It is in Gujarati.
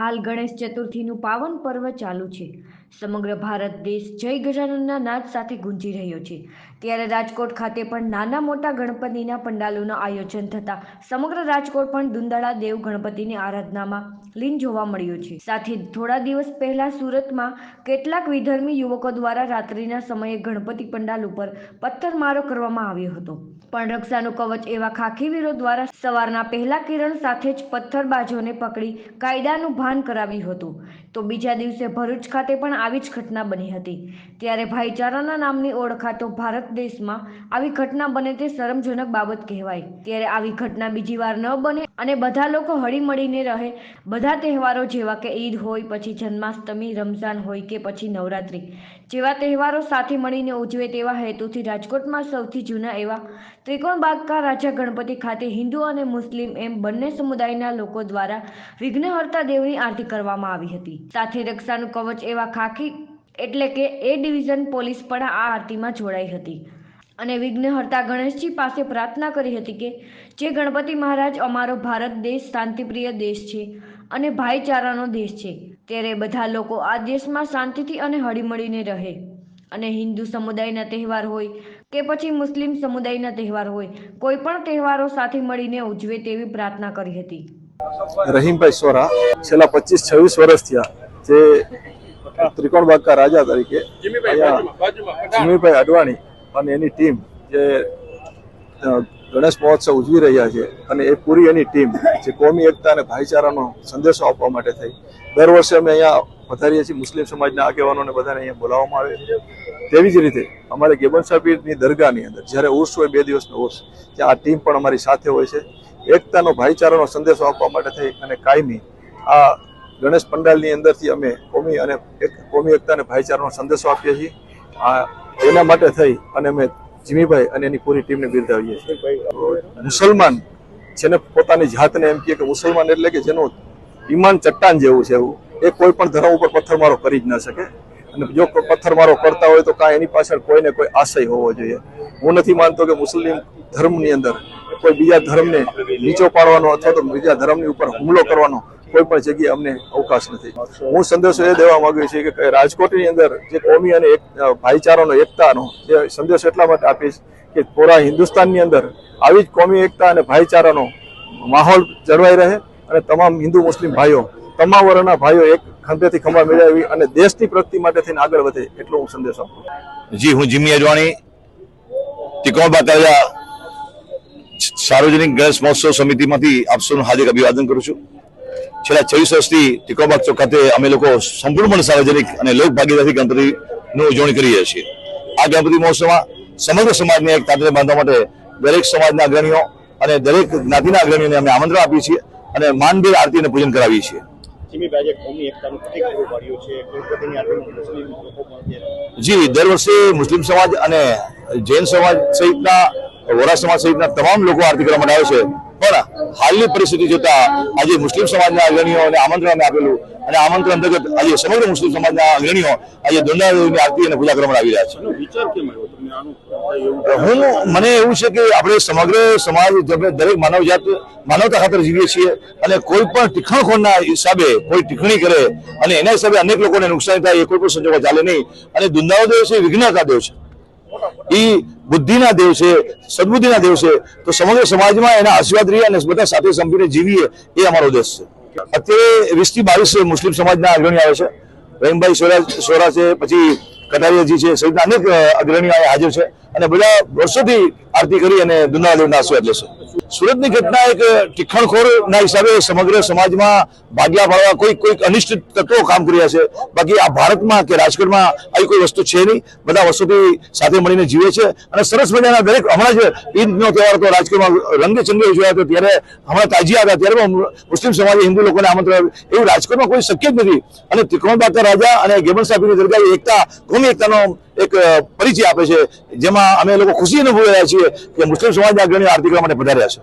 હાલ ગણેશ ચતુર્થીનું પાવન પર્વ ચાલુ છે. સમગ્ર ભારત દેશ જય ગજાનનના નાદ સાથે ગુંજી રહ્યો છે. ત્યારે રાજકોટ ખાતે પણ નાના મોટા ગણપતિના પંડાલોનું આયોજન થતાં સમગ્ર રાજકોટ પણ દુંદાળા દેવ ગણપતિની આરાધનામાં લીન જોવા મળ્યું છે. સાથે થોડા દિવસ પહેલા સુરતમાં કેટલાક વિધર્મી યુવકો દ્વારા રાત્રિના સમયે ગણપતિ પંડાલ ઉપર પથ્થરમારો કરવામાં આવ્યો હતો. પણ રક્ષાનું કવચ એવા ખાખીવીરો દ્વારા સવારના પહેલા કિરણ સાથે જ પથ્થરબાજોને પકડી કાયદાનું ભાન કરાવ્યું હતું. તો બીજા દિવસે ભરૂચ ખાતે પણ આવી જ ઘટના બની હતી. ત્યારે ભાઈચારાના નામની ઓળખાતો ભારત દેશમાં આવી ઘટના બને તે શરમજનક બાબત કહેવાય. ત્યારે આવી ઘટના બીજી વાર ન બને અને બધા લોકો હળીમળીને રહે. બધા તહેવારો જેવા કે ઈદ હોય, પછી જન્માષ્ટમી, રમઝાન હોય કે પછી નવરાત્રિ. જેવા તહેવારો સાથે મળીને ઉજવે તેવા હેતુથી રાજકોટમાં સૌથી જૂના એવા ત્રિકોણ બાગકા રાજા ગણપતિ ખાતે હિન્દુ અને મુસ્લિમ એમ બંને સમુદાયના લોકો દ્વારા વિઘ્નહર્તા દેવની આરતી કરવામાં આવી હતી. સાથે રક્ષાનું કવચ એવા ખાખી એટલે કે એ ડિવિઝન પોલીસ પણ આ આરતીમાં જોડાઈ હતી. અને વિઘ્નહર્તા ગણેશજી પાસે પ્રાર્થના કરી હતી કે, જે ગણપતિ મહારાજ અમારો ભારત દેશ શાંતિપ્રિય દેશ છે અને ભાઈચારાનો દેશ છે, ત્યારે બધા લોકો આ દેશમાં શાંતિથી અને હળીમળીને રહે. અને હિન્દુ સમુદાયના તહેવાર હોય કે પછી મુસ્લિમ સમુદાયના તહેવાર હોય, કોઈ પણ તહેવારો સાથે મળીને ઉજવે તેવી પ્રાર્થના કરી હતી. રહીમભાઈ સોરા, છેલ્લા પચીસ છવ્વીસ વર્ષ જે ત્રિકોણ બાગકા રાજા તરીકે અહીંયા જીમીભાઈ અડવાણી અને એની ટીમ જે ગણેશ મહોત્સવ ઉજવી રહ્યા છે અને એ પૂરી એની ટીમ જે કોમી એકતા અને ભાઈચારાનો સંદેશો આપવા માટે થઈ. દર વર્ષે અમે અહીંયા વધારીએ છીએ મુસ્લિમ સમાજના આગેવાનોને બધાને અહીંયા બોલાવવામાં આવે છે. તેવી જ રીતે અમારે ગેબન સાહેબની દરગાહની અંદર જ્યારે ઉર્સ હોય બે દિવસનો ઉર્સ ત્યાં આ ટીમ પણ અમારી સાથે હોય છે. એકતાનો ભાઈચારાનો સંદેશો આપવા માટે થઈ અને કાયમી આ ગણેશ પંડાલની અંદરથી અમે કોમી અને એક કોમી એકતા અને ભાઈચારાનો સંદેશો આપીએ છીએ. આ એના માટે થઈ અને અમે જીમીભાઈ અને એની પૂરી ટીમને બિરદાવીએ છીએ. મુસલમાન જેને પોતાની જાતને એમ કહે કે મુસલમાન એટલે કે જેનું ઈમાન ચટ્ટાન જેવું છે એવું. એ કોઈ પણ ધર્મ ઉપર પથ્થરમારો કરી જ ન શકે. અને જો પથ્થરમારો કરતા હોય તો કાંઈ એની પાછળ કોઈને કોઈ આશય હોવો જોઈએ. હું નથી માનતો કે મુસ્લિમ ધર્મની અંદર કોઈ બીજા ધર્મને નીચો પાડવાનો અથવા તો બીજા ધર્મની ઉપર હુમલો કરવાનો કોઈ પણ જગ્યાએ અમને અવકાશ નથી. હું સંદેશો એ દેવા માંગુ છું કે રાજકોટની અંદર જે કોમી અને એક ભાઈચારાનો, એકતાનો જે સંદેશો એટલા માટે આપીશ કે પૂરા હિન્દુસ્તાનની અંદર આવી જ કોમી, એકતા અને ભાઈચારાનો માહોલ જળવાઈ રહે અને તમામ હિન્દુ, મુસ્લિમ ભાઈઓ, તમામ વર્ણના ભાઈઓ એક ખંભેથી ખંભા મેળવી અને દેશની પ્રગતિ માટે થઈને આગળ વધે એટલો હું સંદેશ આપું જી, હું જીમી અજવાણી ત્રિકોણ બાકાયા સાર્વજનિક ગણેશ મહોત્સવ સમિતિમાંથી આપ સૌનું હાર્દિક અભિવાદન કરું છું. છેલ્લા ચોવીસ વર્ષથી ટીકોબાગ ચોક ખાતે અમે લોકો સંપૂર્ણપણે સાર્વજનિક અને લોક ભાગીદારી ગણપતિનું ઉજવણી કરીએ છીએ. આ ગણપતિ મહોત્સવમાં સમગ્ર સમાજને એક તાંત્રે બાંધવા માટે દરેક સમાજના અગ્રણીઓ અને દરેક જ્ઞાતિના અગ્રણીઓને અમે આમંત્રણ આપીએ છીએ અને માનભેર આરતી અને પૂજન કરાવીએ છીએ. જી દર વર્ષે મુસ્લિમ સમાજ અને જૈન સમાજ સહિતના વોરા સમાજ સહિતના તમામ લોકો આરતી કરવા માટે આવે છે. હાલની પરિસ્થિતિ જોતા આજે મુસ્લિમ સમાજના અગ્રણીઓને આમંત્રણ અમે આપેલું અને આમંત્રણ અંતર્ગત આજે સમગ્ર મુસ્લિમ સમાજના અગ્રણીઓ આજે દુનિયાની આરતી અને પૂજા કરવામાં આવી રહ્યા છે. હું મને એવું છે કે આપણે સમગ્ર સમાજ દરેક માનવજાત માનવતા ખાતર જીવીએ છીએ અને કોઈ પણ તીખણખોરના હિસાબે કોઈ ટીખણી કરે અને એના હિસાબે અનેક લોકોને નુકસાન થાય એ કોઈ પણ સંજોગો ચાલે નહીં અને દુંદાઓ દેવ છે વિઘ્નતા દેવ છે. એ બુદ્ધિના દેવ છે સદબુદ્ધિના દેવ છે તો સમગ્ર સમાજમાં એના આશીર્વાદ રહીએ અને બધા સાથે સંપીને જીવીએ એ અમારો ઉદ્દેશ છે. અત્યારે વીસથી બાવીસ મુસ્લિમ સમાજના અગ્રણી આવે છે. રહીમભાઈ સોરા સોરા છે, પછી કટારિયાજી છે. સહિતના અનેક અગ્રણીઓ હાજર છે. અને બધા વર્ષોથી આરતી કરી અને દુનિયાદેવના આશીર્વાદ લેશે. સુરતની ઘટના એક ટીખણખોરના હિસાબે સમગ્ર સમાજમાં ભાગ્યા પાડવા કોઈ, કોઈક અનિષ્ટ તત્વો કામ કરી છે. બાકી આ ભારતમાં કે રાજકોટમાં આવી કોઈ વસ્તુ છે નહીં. બધા વસ્તુથી સાથે મળીને જીવે છે. અને સરસ મજાના દરેક હમણાં જ ઈદનો તહેવાર હતો. રાજકોટમાં રંગે ચંગે ઉજવાયો હતો. ત્યારે હમણાં તાજી હતા. ત્યારે મુસ્લિમ સમાજે હિન્દુ લોકોને આમંત્રણ. એવું રાજકોટમાં કોઈ શક્ય જ નથી. અને ત્રિકોણબાકા રાજા અને ગેમન સાહેબની દરગાહ એકતા કોમી એક પરિચય આપે છે, જેમાં અમે લોકો ખુશી અનુભવી રહ્યા છીએ કે મુસ્લિમ સમાજના અગ્રણીઓ આરતી કરવા માટે પધાર્યા છે.